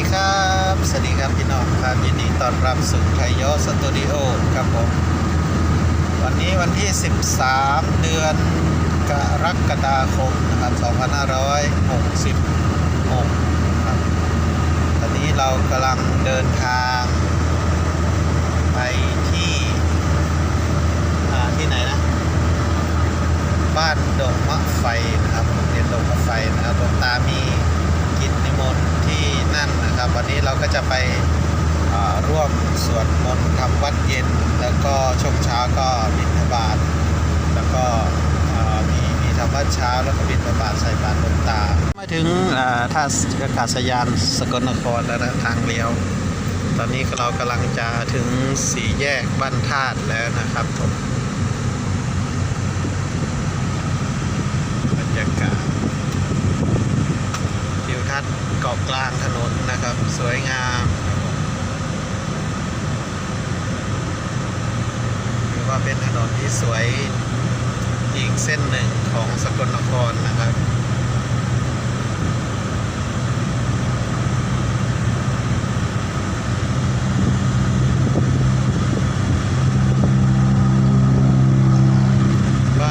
ดีครับ สวัสดีครับพี่น้องครับยินดีต้อนรับสู่ไทยโยสตูดิโอครับผม วันนี้วันที่ 13 เดือนกรกฎาคมนะครับ 2566ครับ ตอนนี้เรากำลังเดินทางไปที่ที่ไหนนะ บ้านดงมะไฟนะครับเรียนดงมะไฟนะครับหลวงตามีกิจนิมนต์ นั่นนะครับ วันนี้เราก็จะไปร่วมสวดมนต์ทำวัดเย็น แล้วก็ช่วงเช้าก็บิณฑบาตแล้วก็มีมีทำวัดเช้าแล้วก็บิณฑบาตใส่บาตรหลวงตา มาถึงท่าอากาศยานสกลนครแล้วนะทางเลี้ยว ตอนนี้เรากำลังจะถึงสี่แยกบ้านธาตุแล้วนะครับผม บรรยากาศทิวทัศน์เกาะกลางถนนนะครับ สวยงามหรือว่าเป็นถนนที่สวยอีกเส้นหนึ่งของสกลนครนะครับ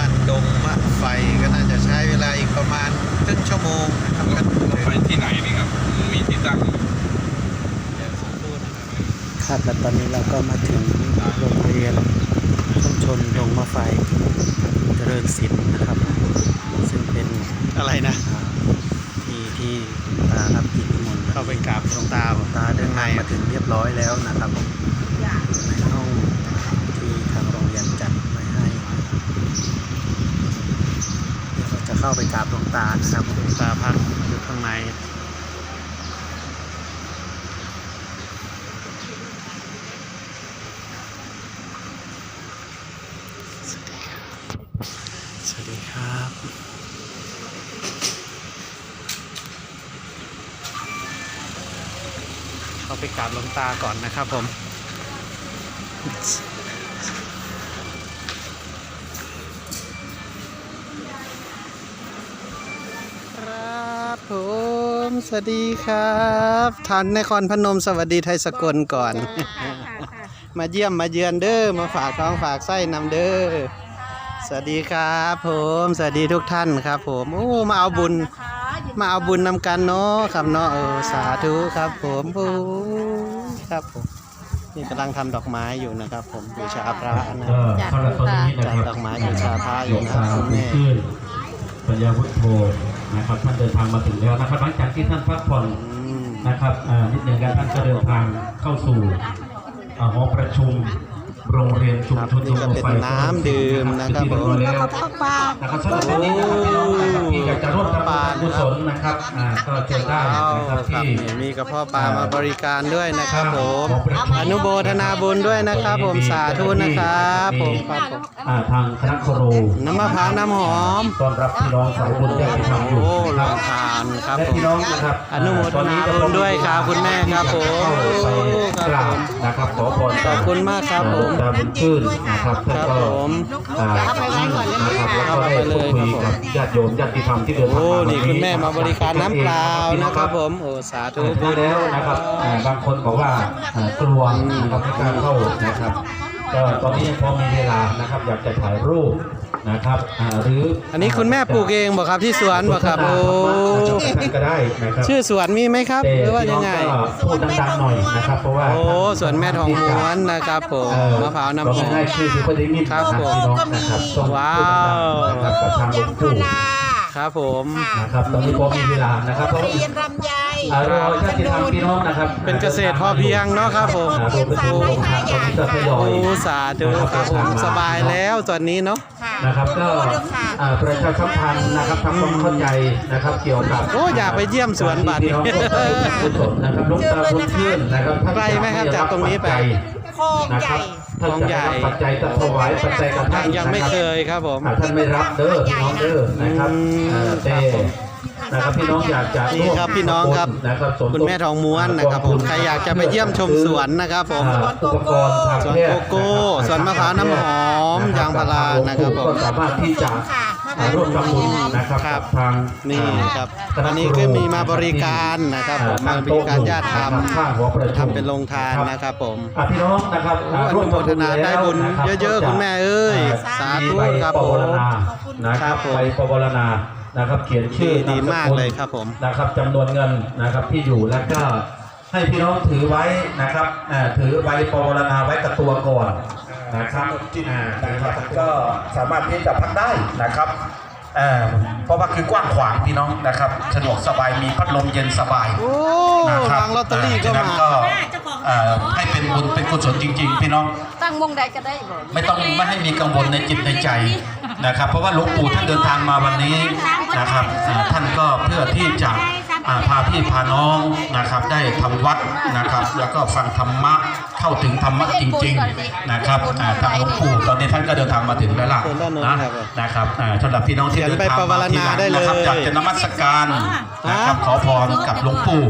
านดงมะไฟก็น่าจะใช้เวลาอีกประมาณครึ่งชั่วโมงนะครับก็ รถไฟที่ไหนนี่ครับ มีที่ตั้ง เดี๋ยวสักครู่นะครับ ครับและตอนนี้เราก็มาถึงโรงเรียนชุมชนดงมะไฟเจริญศิลป์นะครับ ซึ่งเป็น อะไรนะ อ่าที่ที่ตารับกิจนิมนต์ เข้าไปกราบหลวงตา หลวงตาเดินทางมาถึงเรียบร้อยแล้วนะครับผมในห้องที่ทางโรงเรียนจัดไว้ให้เดี๋ยวเราจะเข้าไปกราบหลวงตานะครับ หลวงตาพักอยู่ข้างใน สวัสดีครับ สวัสดีครับ เข้า ไปกราบหลวงตาก่อนนะครับผม ครับผมสวัสดีครับทานนครพนมสวัสดีไทยสกลก่อน มาเยี่ยมมาเยือนเด้อมาฝากท้องฝากไส้นำเด้อสวัสดีครับผม สวัสดีทุกท่านครับผม โอ้ มาเอาบุญ มาเอาบุญนำกันเนาะครับเนาะเออสาธุครับผมโอ้ครับผมนี่กำลังทำดอกไม้อยู่นะครับ ผมบูชาพระนะก็สำหรับตอนนี้นะจัคดรับดอกไม้บูชาพระอหลยู่วงนะตาคุณบุญแม่ชื่นปัญญาพุทโธนะครับท่านเดินทางมาถึงแล้วนะครับหลังจากที่ท่านพักผ่อน อืม นะครับอ่านิดหนึ่งกันท่านก็เดินทางเข้าสู่อ่าหอประชุม โรงเรียนชุมครับชนนี่ก็เป็นน้ำดื่มนะครับผมแล้วนะครับสำหรับตอนนี้นะครับพี่น้องนะครับที่อยากจะร่วมทำบุญกุศลนะครับอ่าก็เชิญได้เอานะครับครับที่นี่มีกระเพาะปลามาบริการด้วยนะครับผมหประชุมอนุโมทนาบุญด้วยนะครับ ผมสาธุนะครับผมครับผมอ่าทางคณะครูน้ำมะพร้าวน้ำหอมต้อนรับพี่น้องสายบุญญาติธรรมอยู่โอ้นะลคอรับงทานครับและผมพี่น้องนะครับอนุโมทนาบุญด้วยครับคุณแม่ครับผมเข้าไปกราบนะครับขอพรขอบคุณมากครับผมตาบุญชื่นนะครับท่านครับก็ผมอ่านะครับแล้วก็ได้พูดคุยกับญาติโยมญาติธรรมที่เดินทางโอ้มานี่คุณแม่มาบริการน้ำเปล่านะครับผผมมโอ้สาธุดูแล้วนะครับอ่าบางคนบอกว่าอ่ากลัวนะครับไม่กล้าเข้านะครับก็ตอนนี้ยังพอมีเวลานะครับ อยากจะถ่ายรูป นะครับอ่าหรืออัอันนี้คุณแม่ปลูกเองบอกครับที่สวนบอกครับโอ้ก็ได้นะครับชื่อสวนมีไหมครับ หรือว่ายังไงแต่พี่น้อก็พูดดังๆหน่อยนะครับเพราะว่าโอ้สวนแม่ทองม้วนนะครับผมเอ่อมะพร้าวน้ำหอมได้ชื่อคือประเด็นนี้ครับผมพี่น้องนะครับส่งว้าวนะครับกับทางหลวงปู่ครับผมนะครับตอนนี้พอมีเวลานะครับเพราะว่าเรียนรำไย อ่ารอญาติธรรมพี่น้องนะครับเป็นเกษตรพอเพียงเนาะครับผมอ่ารวมไปถึงโรงทานตอนนี้ก็ทยอยโอ้สาธุครับผมสบายแล้วตอนนี้เนาะค่ะนะครับก็อ่าประชาสัมพันธ์นะครับทำความเข้าใจนะครับเกี่ยวกับโอ้อยากไปเยี่ยมสวนบัตรพี่น้องกุศลนะครับหลวงตาบุญชื่นนะครับท่านไกลไหมครับจากตรงนี้ไปคลองนะใหครัญ่บท่านจะรับปัจจัยจะถวายปัจจัยกับท่านยังไม่เคยครับผมอ่าท่านไม่รับเด้อพี่น้องเด้อนะครับอืมเอ่อแต่ นะครับพี่น้องอยากจะนี่ครับพี่น้องครับนะครับสทบคุณแม่ทองม้วนนะครับผมใครอยากจะไปเยี่ยมชมสวนนะครับผมอ่าอุปกรณ์ทางสวนแพทโกย์โก้นะครับสวนมะพร้าวน้ำหอมนะครับยางพารานะครับผม ก็สามารถที่จะค่ะมะอ่าร่วมทำบุญนะครับครับ กับทางนี่อ่าครับคณะอันนี้ก็มีมาบริการนะครับผมมาบริการญาติธรรมข้างหัวประชุมทำเป็นโรงทานนะครับผม อะพี่น้องนะครับโอ้อ่าอนุโมทนาได้บุญร่วมทำแล้วเยอะๆนรับคุณแม่เอ้ยก็จะสาธุมีใครับปวารณาผมนะคครัรับบผมใบปวารณา นะครับเขียนชื่อดีนมากสเลยครับผมนะครับจำนวนเงินนะครับที่อยู่แล้วก็ให้พี่น้องถือไว้นะครับอ่าถือใบปวารณาไว้กับตัวก่อนนะครับอ่านะครับก็สามารถที่จะพักได้นะครับอ่าเพราะว่าคือกว้างขวางพี่น้องนะครับสะดวกสบายมีพัดลมเย็นสบายโอ้นะครับทางลอตเตอรี่ก็ฉะนั้มานก็อ่าให้เป็นบุญเป็นกุศลจริง ๆ พี่น้องตั้งวงใดก็ได้บ่ไม่ต้องไม่ให้มีกังวลในจิตในใจ นะครับ เพราะว่าหลวงปู่ท่านเดินทางมาวันนี้นะครับอ่าท่านก็เพื่อที่จะอ่าพาพี่พาน้องนะครับได้ทำวัดนะครับ แล้วก็ฟังธรรมะเข้าถึงธรรมะจริง ๆนะครับอ่าทางหลวงปู่ตอนนี้ท่านก็เดินทางมาถึงแล้วล่ะเชิญด้านโน้นนะครับนะครับอ่าสำหรับพี่น้องที่เขียนเดินทางมาที่หลังไปปรารถนาได้เลยนะครับอยากจะนมัสการนะครับขอพรกับหลวงปู่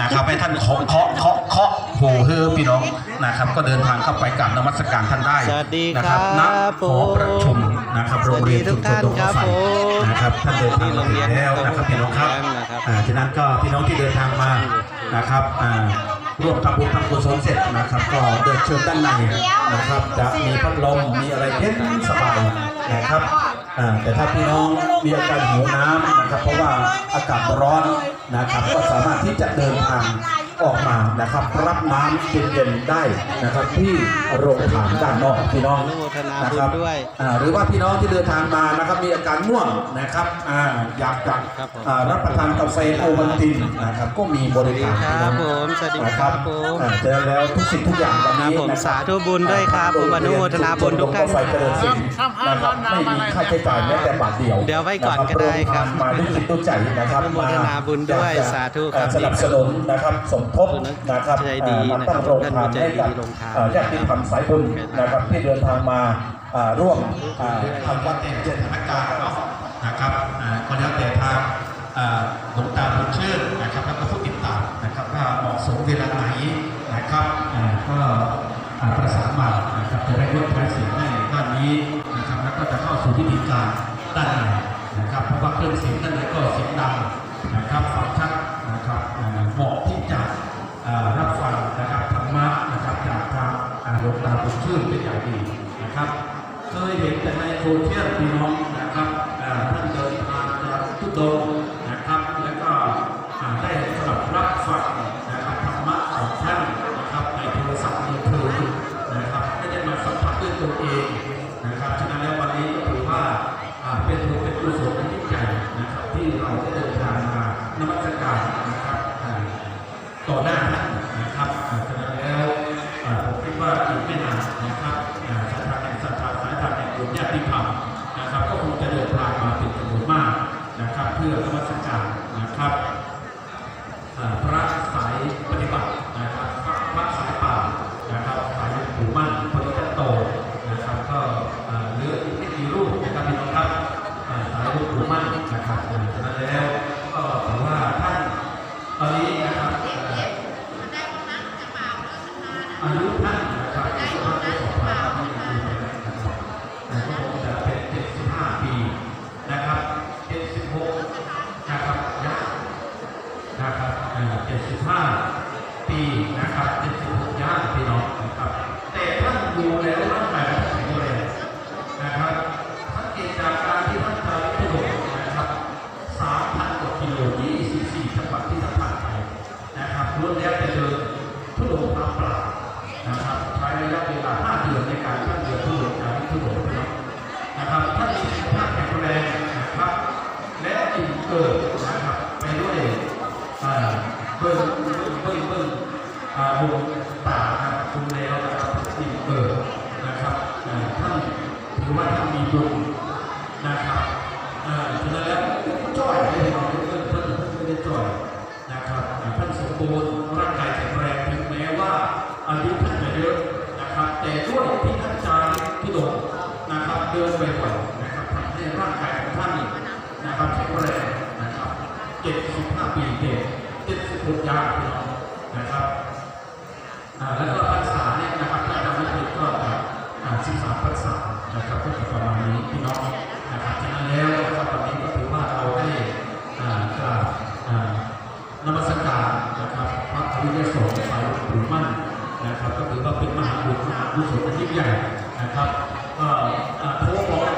นะครับให้ท่านเคาะเคาะเคาะ เคาะหูเฮือพี่น้องนะครับ ก็เดินทางเข้าไปกราบนมัสการท่านได้สวัสดีนะคครัรับบณหอประชุมนะครับโรงเรียนสวัสดีทุชุกมชท่านนดงครับไฟผมนะครับท่านเดินทางมาถึงแล้วนะครับพี่น้องครับนะครับอ่าฉะนั้นก็พี่น้องที่เดินทางมานะครับอ่าร่วมทำบุญทำกุศลเสร็จนะครับ ก็เดินเชิญด้านในนะครับ จะมีพัดลมมีอะไรเย็นสบายนะครับอ่าแต่ถ้าพี่น้องมีอาการหิวน้ำนะครับ เพราะว่าอากาศร้อนนะครับ ก็สามารถที่จะเดินทาง ออกมานะครับ รับน้ำเย็นๆได้นะครับ ที่โรงทานด้านนอกพี่น้องอนุโมทนานะบุคญรับด้วยอ่าหรือว่าพี่น้องที่เดินทางมานะครับ มีอาการง่วงนะครับอ่าอยากจะครับผมอ่ารับประทานกาแฟโอวัลตินนะครับ ก็มีบริการสวัสดีครับผมสวัสดีครับผมอ่าเจอแล้วทุกสิ่งทุกอย่างวันนี้ครับผมนะครับสาธุบุญด้วยครับผมอนุโมทนาบุญทุกท่านโรงเรียนชุมชนดงกาแฟเจริญศิลป์นะครับไม่มีค่าใช้จ่ายแม้แต่บาทเดียวเดี๋ยวไว้ก่อนก็ได้ครับมาด้วยจิตด้วยใจนะครับอนุโมทนาบุญด้วยอยกจะสาธุครับสนับสนุนนะครับสมทบนะครับใจดีอ่ามาตั้งโรงทานให้กับท่านผู้ใจดีโรงทานอ่าญาติธรรมสายบุญนะครับที่เดินทางมาอ่าร่วมอ่าทำวัดเองเจตนาการเนาะนะครับอ่าก็แล้วแต่ทางอ่าหลวงตาบุญชื่นนะครับแล้วก็ผู้ติดตามนะครับว่าเหมาะสมเวลาไหนนะครับอ่าก็อ่าประสานมานะครับจะได้ลดภาษีให้ด้านนี้นะครับแล้วก็จะเข้าสู่พิธีการด้านในนะครับเพราะว่าเครื่องเสียงด้านในก็เสียงดังนะครับฟังชัด นะครับเหมาะที่จะรับฟังนะครับธรรมะนะครับจากพระอาหลวงตาบุญชื่นเป็นอย่างดีนะครับ เคยเห็นแต่ในโซเชียลพี่น้องนะครับท่านเดินทางจากทุดง ต่อหน้าท่านนะครับฉะนั้นแล้วผมคิดว่าอีกไม่นานนะครับอ่าสายทานแห่งศรัทธาสายทานแห่งบุญญาติธรรมนะครับ ก็คงจะเดินทางมาเป็นจำนวนมากนะครับ เพื่อ ที่จะส่งสายหรือมั่นนะครับ ก็ถือว่าเป็นมหาบุญมหาบุญสมที่ใหญ่นะครับก็โค้บอก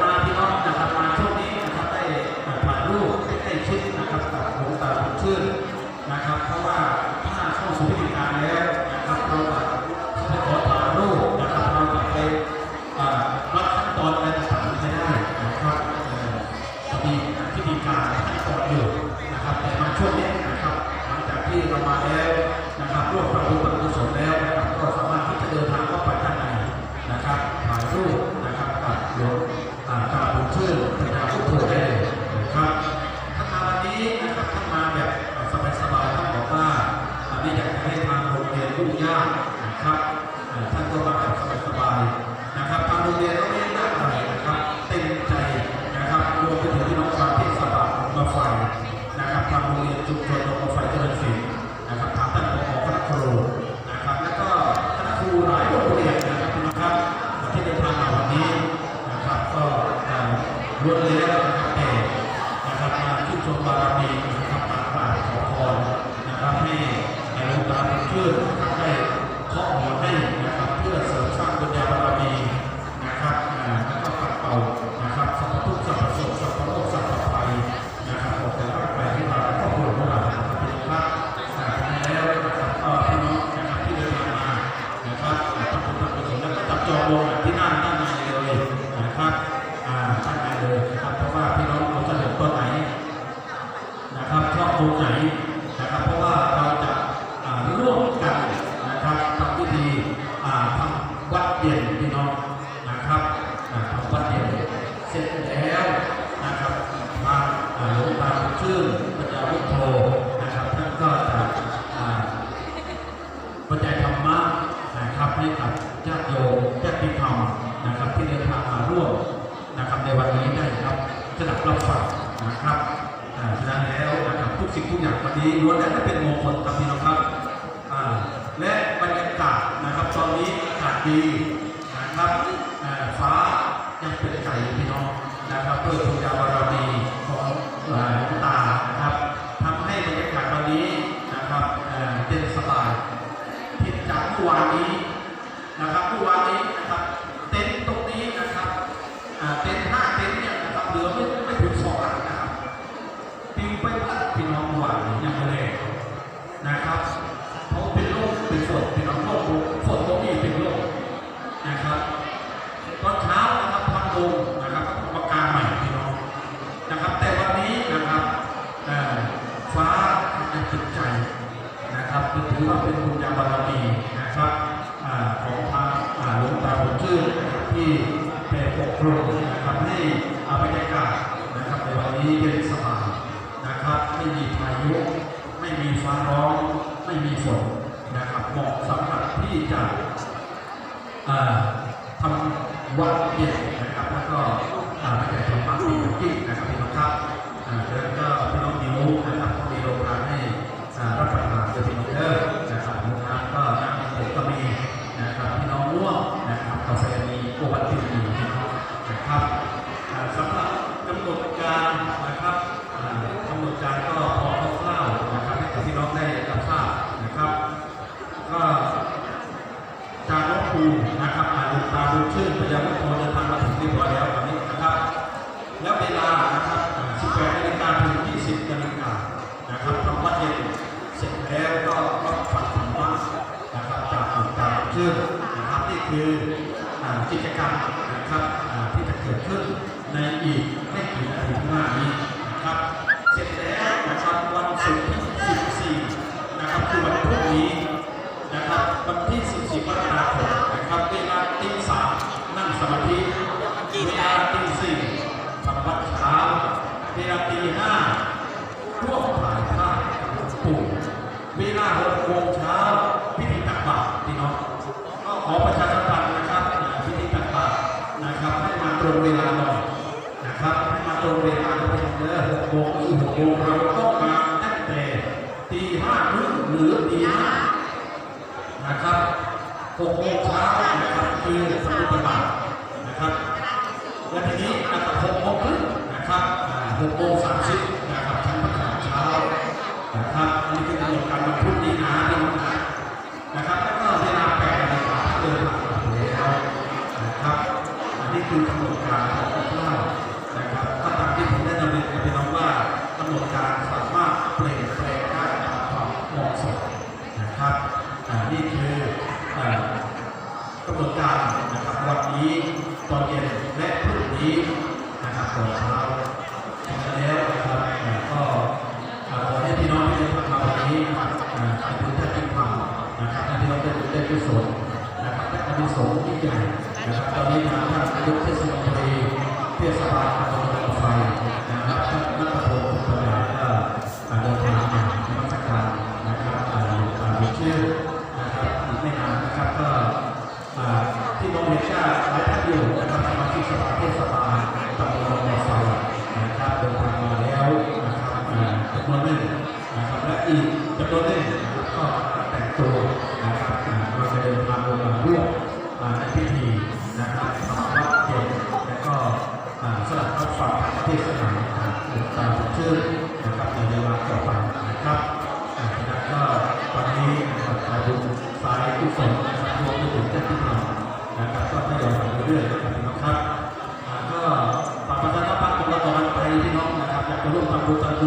นี้ล้วนแล้วแต่เป็นมงคลครับพี่น้องครับและบรรยากาศนะครับตอนนี้อากาศดี ทำวัดเย็นนะครับแล้วก็นักแต่งตัวมาสีกิ้งนะครับพี่น้องครับแล้วก็พี่น้องดิวนะครับมีโรงทานให้รับประ ขึ้นนะครับนี่คือกิจกรรมนะครับที่จะเกิดขึ้นในอีกไม่กี่นาทีข้าหน้านี้นะครับเสร็จแล้วนะครับวันศุกร์ที่14นะครับคือวันพรุ่งนี้นะครับวันที่14มกราคมนะครับเวลาตีสามนั่งสมาธิเวลาตี และหกโมงถึงหกโมงเราต้องมาตั้งแต่ตีห้าครึ่งหรือตีห้านะครับหกโมงเช้านะครับคือสมุดบัตรนะครับและทีนี้อันตภพหกโมงครึ่งนะครับหกโมงสาม วันนี้ตอนเย็นและพรุ่งนี้นะครับตอนเช้าฉะนั้นแล้วนะครับก็ขอให้พี่น้องที่ได้มาวันนี้นะครับอ่าขอบคุณท่านที่มานะครับให้พี่เราได้ได้กุศลนะครับและอานิสงส์ที่ใหญ่นะครับตอนนี้ทางท่านนายกเทศมนตรีเทศบาลตำบลบางไฟนะครับท่านนัทพงศ์ปัญญาก็อ่าเดินทางมาในราชการนะครับอ่าอ่ามีชื่อนะครับอีกไม่นานนะครับก็ อ่าที่โรงเรียนชาติหลาย ท่านอยู่นะครับสมาชิกสภาเทศบาลตำบลบางไทรนะครับเดินทางมาแล้วนะครับจำนวนหนึ่งนะครับและอีกจำนวนหนึ่งก็แต่งตัวนะครับอ่าเราจะเดินทางลงมาร่วมอ่าในพิ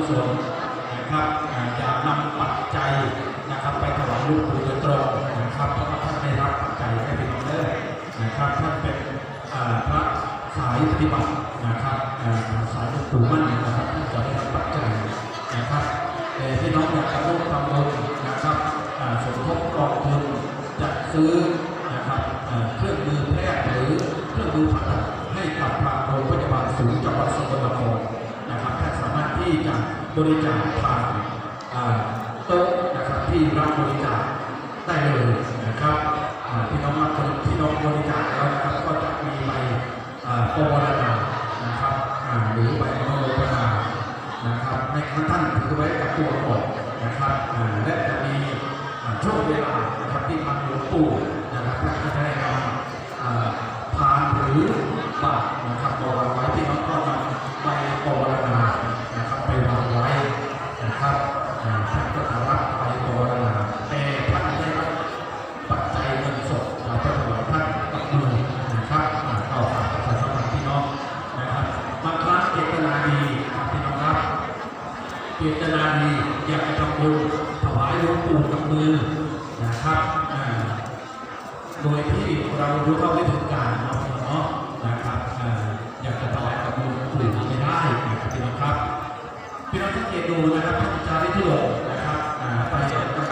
ำบุญทำกุศลนะครับอ่าอย่านำปัจจัยนะครับ ไปถวายหลูกปู่โดยตรงนะครับเพราะว่าท่านได้รับปัจจัยให้พี่น้องเลยนะครับท่านเป็นพระสายปฏิบัตินะครับสายหลวงปู่มั่นนะครับท่านจะได้รับปัจจัยนะครับแต่พี่น้องอยากจะร่วมทำบุญนะครับสมทบกองทุนจัดซื้อ บริจาคผ่านโต๊ะนะครับที่รับบริจาคได้เลยนะครับพี่น้องรับพี่น้องบริจาคแล้วนะครับก็จะมีใบอ่าปวารณานะครับหรือใบมโนรณานะครับให้ท่านถือไว้กับตัวก่อนนะครับและจะมีช่วงเวลานะครับที่ทางหลวงปู่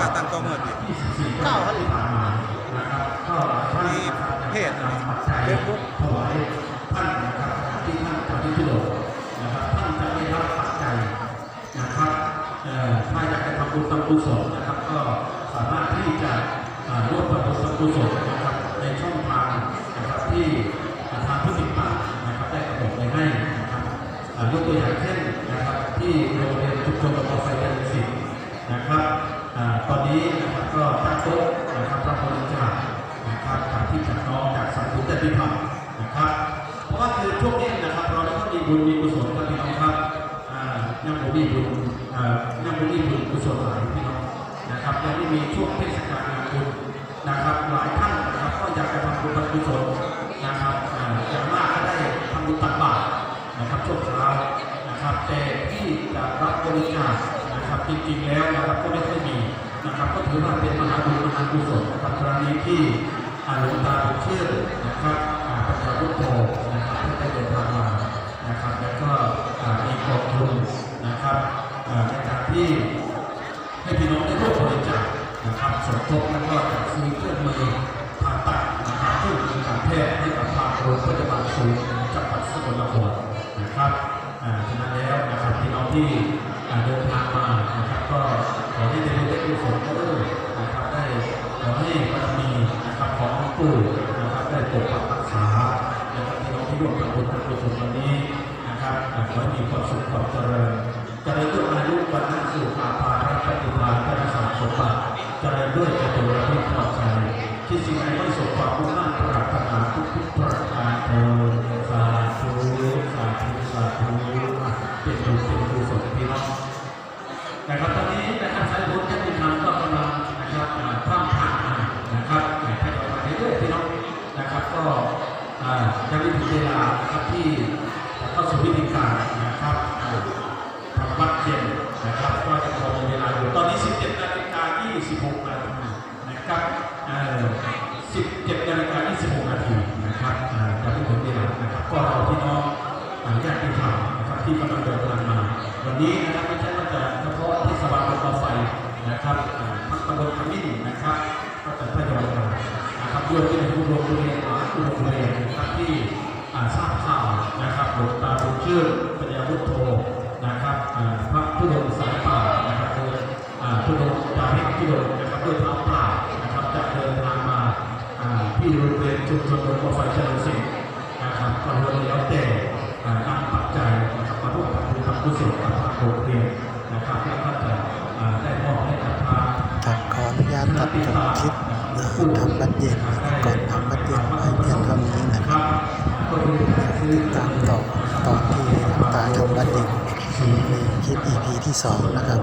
าตั้งกล้องเมื่อดีเก้าพันมีเพจนำปัจจัย Facebook ท่านนะครับที่ท่านอาจารย์ที่หลงนะครับท่านจะได้รับปัจจัยนะครับเอ่อถ้าอยากจะทำบุญทำกุศลนะครับก็สามารถที่จะอ่าร่วมทำบุญทำกุศลนะครับในช่องทางนะครับที่ทางผู้ติดตามนะครับได้กำหนดไว้ให้นะครับอ่ายกตัวอย่าง ก็ตั้งโต๊ะนะครับรับบริจาคนะครับจากที่จากน้องจากสายบุญแต่พิพัฒน์นะครับ เพราะว่าคือช่วงนี้นะครับเราต้องมีบุญมีกุศลกันพี่น้องครับอ่ายังบ่มีบุญอ่ายังบ่มีบุญกุศลหลายพี่น้องนะครับยังไม่มีช่วงเทศกาลงานบุญนะครับหลายท่านนะครับก็อยากจะทำบุญกุศลนะครับอ่าอย่างมากก็ได้ทำบุญตักบาตรนะครับช่วงเช้านะครับแต่ที่จะรับบริจาค นะครับจริงๆแล้วนะครับก็ไม่ค่อยมีนะครับก็ถือว่าเป็นมหาบุญมหากุศลนะครับครั้งนี้ที่อาหลวงตาบุญเชื่อนะครับอาปัญญาพุทโธนะครับที่ได้เดินทางมานะครับแล้วก็อามีกองทุนนะครับอ่าในการที่ให้พี่น้องได้ร่วมบริจาคนะครับสมทบแล้วก็จัดซื้อเครื่องมือผ่าตัดนะครับเครื่องมือการแพทย์ให้กับทางโรงพยาบาลศูนย์จังหวัดสกลนครนะครับอ่าฉะนั้นแล้วนะครับพี่น้องที่ เดินทางมานะครับก็ขอให้ได้รู้ได้กุศลเออนะครับได้ขอให้บารมีนะครับของหลวงปู่นะครับได้ปกปักรักษานะครับพี่น้องที่ร่วมทำบุญทำกุศลวันนี้นะครับขอให้มีความสุขความเจริญเจริญด้วยอายุวันนั้นสู่อาภารัปฏิภาณพระสารสมบัติเจริญด้วยจตุรพิธามชัยที่สิ่งใดไม่สมความมุ่งมั่นปรารถนาทุกทุกๆประการเถิดสาธุสาธุสาธุอะเป็นบุญเป็นกุศลพี่น้อง นะครับตอนนี้นะครับสายบุญที่คุณทำก็กำลังนะครับอ่าพร่ำผ่านมานะครับอ่าให้เราไปเรื่อยๆพี่น้องนะครับก็อ่ายังไม่ถึงเวลานะครับที่จะเข้าสู่พิธีการนะครับอ่าทำวัดเย็นนะครับก็จะพอมีเวลาอยู่ตอนนี้ 17นาฬิกา26นาที นะครับเอ่อ17นาฬิกา26นาทีนะครับอ่าจะไม่ถึงเวลานะครับก็เราพี่น้องอ่าญาติธรรมนะครับที่กำลังเดินทางมา วันนี้นะครับไม่ใช่ว่าจะเฉพาะเทศบาลรถไฟนะครับอ่าทั้งตำบลขมิ้นนะครับ ก็จะทยอยมานะครับรวมไปถึงโรงเรียนหลายโรงเรียนนะครับที่อ่าทราบข่าวนะครับหลวงตาบุญชื่นปัญญาวุฒโธนะครับอ่าพระพุทธสายป่านะครับโดยอ่าพุทธ จาริกพุทธนะครับด้วยเท้าเปล่านะครับจะเดินทางมาที่โรงเรียนชุมชนรถไฟเฉลิมศรีนะครับก็รวมแล้วแต่อ่านำปัจจัยนะครับมาร่วมทำบุญทำกุศลกับทางโรงเรียนนะครับแล้วก็จะได้มอบให้กับทางครับขออนุญาตตัดจบคลิปเอ่อทำบัตรเย็นนะครับก่อนทำบัตรเย็นไว้เพียงเท่านี้นะครับติดตามต่อตอนที่ตาทำบัตรเย็นในคลิป EP ที่ 2 นะครับ